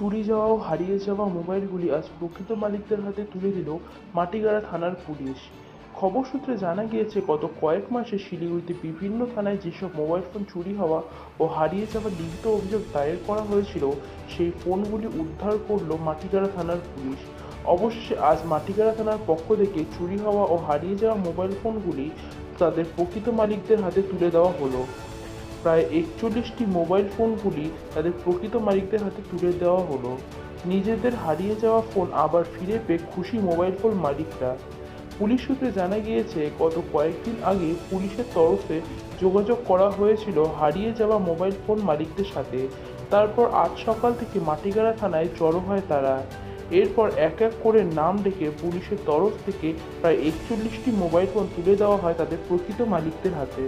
চুরি যাওয়া ও হারিয়ে যাওয়া মোবাইলগুলি আজ প্রকৃত মালিকদের হাতে তুলে দিল মাটিগাড়া থানার পুলিশ। খবর সূত্রে জানা গিয়েছে, গত কয়েক মাসে শিলিগুড়িতে বিভিন্ন থানায় যেসব মোবাইল ফোন চুরি হওয়া ও হারিয়ে যাওয়ার লিখিত অভিযোগ দায়ের করা হয়েছিল, সেই ফোনগুলি উদ্ধার করল মাটিগাড়া থানার পুলিশ। অবশেষে আজ মাটিগাড়া থানার পক্ষ থেকে চুরি হওয়া ও হারিয়ে যাওয়া মোবাইল ফোনগুলি তাদের প্রকৃত মালিকদের হাতে তুলে দেওয়া হলো। প্রায় একচল্লিশটি মোবাইল ফোনগুলি তাদের প্রকৃত মালিকদের হাতে তুলে দেওয়া হলো। নিজেদের হারিয়ে যাওয়া ফোন আবার ফিরে পেয়ে খুশি মোবাইল ফোন মালিকরা। পুলিশ সূত্রে জানা গিয়েছে, গত কয়েকদিন আগে পুলিশের তরফে যোগাযোগ করা হয়েছিল হারিয়ে যাওয়া মোবাইল ফোন মালিকদের সাথে। তারপর আজ সকাল থেকে মাটিগাড়া থানায় জড়ো হয় তারা। এরপর এক এক করে নাম ডেকে পুলিশের তরফ থেকে প্রায় একচল্লিশটি মোবাইল ফোন তুলে দেওয়া হয় তাদের প্রকৃত মালিকদের হাতে।